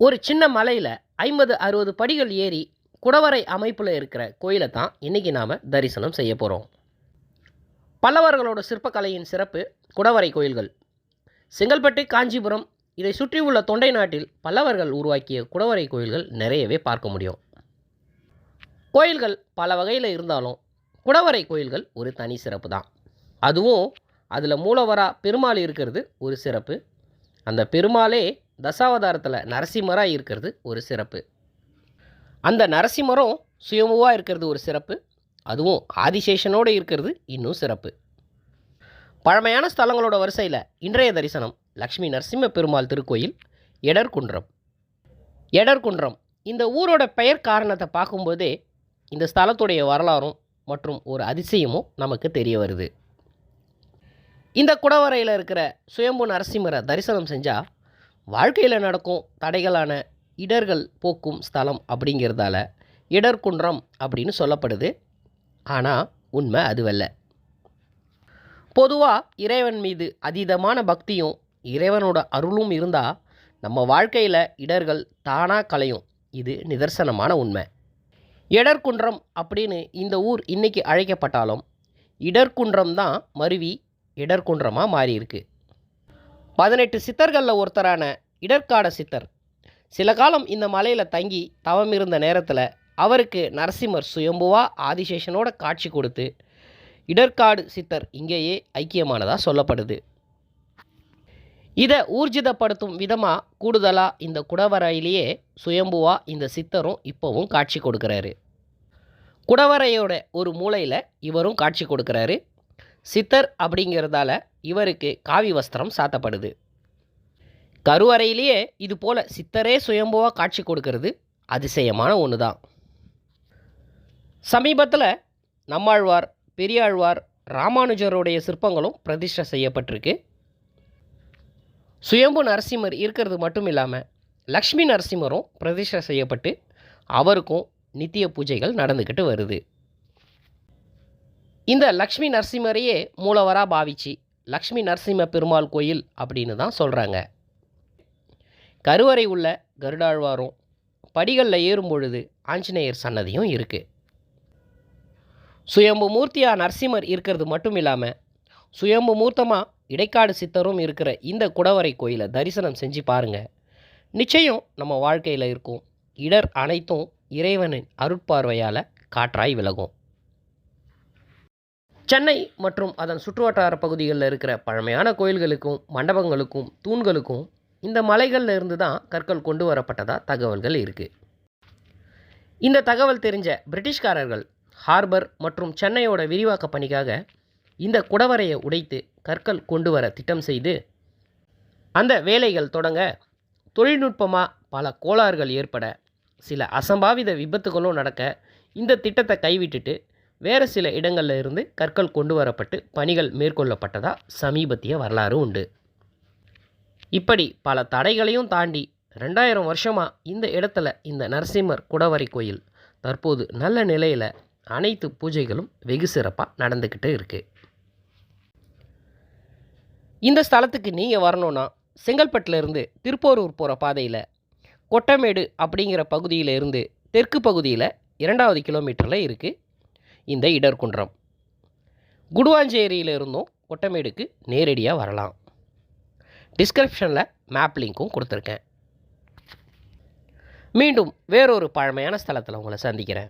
ஒரு சின்ன மலையில் ஐம்பது அறுபது படிகள் ஏறி குடவரை அமைப்பில் இருக்கிற கோயிலை தான் இன்றைக்கி நாம் தரிசனம் செய்ய போகிறோம் பல்லவர்களோட சிற்பக்கலையின் சிறப்பு குடவரை கோயில்கள். செங்கல்பட்டு காஞ்சிபுரம் இதை சுற்றியுள்ள தொண்டை நாட்டில் பல்லவர்கள் உருவாக்கிய குடவரை கோயில்கள் நிறையவே பார்க்க முடியும். கோயில்கள் பல வகையில் இருந்தாலும் குடவரை கோயில்கள் ஒரு தனி சிறப்பு தான். அதுவும் அதில் மூலவரா பெருமாள் இருக்கிறது ஒரு சிறப்பு. அந்த பெருமாளே தசாவதாரத்தில் நரசிம்மராக இருக்கிறது ஒரு சிறப்பு. அந்த நரசிம்மரம் சுயமுவாக இருக்கிறது ஒரு சிறப்பு. அதுவும் ஆதிசேஷனோடு இருக்கிறது இன்னும் சிறப்பு. பழமையான ஸ்தலங்களோட வரிசையில் இன்றைய தரிசனம் லக்ஷ்மி நரசிம்ம பெருமாள் திருக்கோயில் எடர்குன்றம் எடர்குன்றம் இந்த ஊரோட பெயர் காரணத்தை பார்க்கும்போதே இந்த ஸ்தலத்துடைய வரலாறும் மற்றும் ஒரு அதிசயமும் நமக்கு தெரிய வருது. இந்த குடவரையில் இருக்கிற சுயம்பு நரசிம்மரை தரிசனம் செஞ்சால் வாழ்க்கையில் நடக்கும் தடைகளான இடர்கள் போக்கும் ஸ்தலம் அப்படிங்கிறதால இடர்குன்றம் அப்படின்னு சொல்லப்படுது. ஆனால் உண்மை அதுவல்ல. பொதுவாக இறைவன் மீது அதீதமான பக்தியும் இறைவனோட அருளும் இருந்தால் நம்ம வாழ்க்கையில் இடர்கள் தானாக கலையும் இது நிதர்சனமான உண்மை. இடர்குன்றம் அப்படின்னு இந்த ஊர் இன்னைக்கு அழைக்கப்பட்டாலும் இடர்குன்றம் தான் மருவி இடர்குன்றமாக மாறியிருக்கு. பதினெட்டு சித்தர்களில் ஒருத்தரான இடர்காட சித்தர். சில காலம் இந்த மலையில் தங்கி தவம் இருந்த நேரத்தில் அவருக்கு நரசிம்மர் சுயம்புவா ஆதிசேஷனோட காட்சி கொடுத்து இடர்காடு சித்தர் இங்கேயே ஐக்கியமானதாக சொல்லப்படுது. இதை ஊர்ஜிதப்படுத்தும் விதமாக கூடுதலாக இந்த குடவரையிலேயே சுயம்புவா இந்த சித்தரும் இப்போவும் காட்சி கொடுக்குறாரு. குடவரையோட ஒரு மூலையில் இவரும் காட்சி கொடுக்குறாரு. சித்தர் அப்படிங்கிறதால இவருக்கு காவி வஸ்திரம் சாத்தப்படுது. கருவறையிலேயே இது போல் சித்தரே சுயம்புவாக காட்சி கொடுக்கறது அதிசயமான ஒன்று தான் சமீபத்தில் நம்மாழ்வார் பெரியாழ்வார் ராமானுஜருடைய சிற்பங்களும் பிரதிஷ்டை செய்யப்பட்டிருக்கு. சுயம்பு நரசிம்மர் இருக்கிறது மட்டும் இல்லாமல் லக்ஷ்மி நரசிம்மரும் பிரதிஷ்டை செய்யப்பட்டு அவருக்கும் நித்திய பூஜைகள் நடந்துக்கிட்டு வருது. இந்த லக்ஷ்மி நரசிம்மரையே மூலவராக பாவிச்சு லக்ஷ்மி நரசிம்ம பெருமாள் கோயில் அப்படின்னு தான் சொல்கிறாங்க கருவறை உள்ள கருடாழ்வாரும் படிகளில் ஏறும் பொழுது ஆஞ்சநேயர் சன்னதியும் இருக்குது சுயம்பு மூர்த்தியாக நரசிம்மர் இருக்கிறது மட்டும் இல்லாமல் சுயம்பு மூர்த்தமாக இடைக்காடு சித்தரும் இருக்கிற இந்த குடவரை கோயிலை தரிசனம் செஞ்சு பாருங்கள் நிச்சயம் நம்ம வாழ்க்கையில் இருக்கும் இடர் அனைத்தும் இறைவனின் அருட்பார்வையால் காற்றாய் விலகும். சென்னை மற்றும் அதன் சுற்றுவட்டார பகுதிகளில் இருக்கிற பழமையான கோயில்களுக்கும் மண்டபங்களுக்கும் தூண்களுக்கும் இந்த மலைகளில் இருந்து தான் கற்கள் கொண்டு வரப்பட்டதாக தகவல்கள் இருக்குது இந்த தகவல் தெரிஞ்ச பிரிட்டிஷ்காரர்கள் ஹார்பர் மற்றும் சென்னையோட விரிவாக்க பணிக்காக இந்த குடவரையை உடைத்து கற்கள் கொண்டு வர திட்டம் செய்து அந்த வேலைகள் தொடங்க தொழில்நுட்பமாக பல கோளாறுகள் ஏற்பட சில அசம்பாவித விபத்துகளும் நடக்க இந்த திட்டத்தை கைவிட்டுட்டு வேறு சில இடங்களில் இருந்து கற்கள் கொண்டு வரப்பட்டு பணிகள் மேற்கொள்ளப்பட்டதாக சமீபத்திய வரலாறு உண்டு. இப்படி பல தடைகளையும் தாண்டி ரெண்டாயிரம் வருஷமாக இந்த இடத்துல இந்த நரசிம்மர் குடவரை கோயில் தற்போது நல்ல நிலையில் அனைத்து பூஜைகளும் வெகு சிறப்பாக நடந்துக்கிட்டு இருக்குது இந்த ஸ்தலத்துக்கு நீங்கள் வரணுன்னா செங்கல்பட்டுல இருந்து திருப்போரூர் போகிற பாதையில் கொட்டமேடு அப்படிங்கிற பகுதியில் இருந்து தெற்கு பகுதியில் இரண்டாவது கிலோமீட்டரில் இருக்குது இந்த இடர்குன்றம். குடுவாஞ்சேரியிலிருந்தும் இருந்தும் கொட்டமேடுக்கு நேரடியாக வரலாம். டிஸ்கிரிப்ஷனில் மேப் லிங்க்கும் கொடுத்துருக்கேன். மீண்டும் வேறொரு பழமையான ஸ்தலத்தில் உங்களை சந்திக்கிறேன்.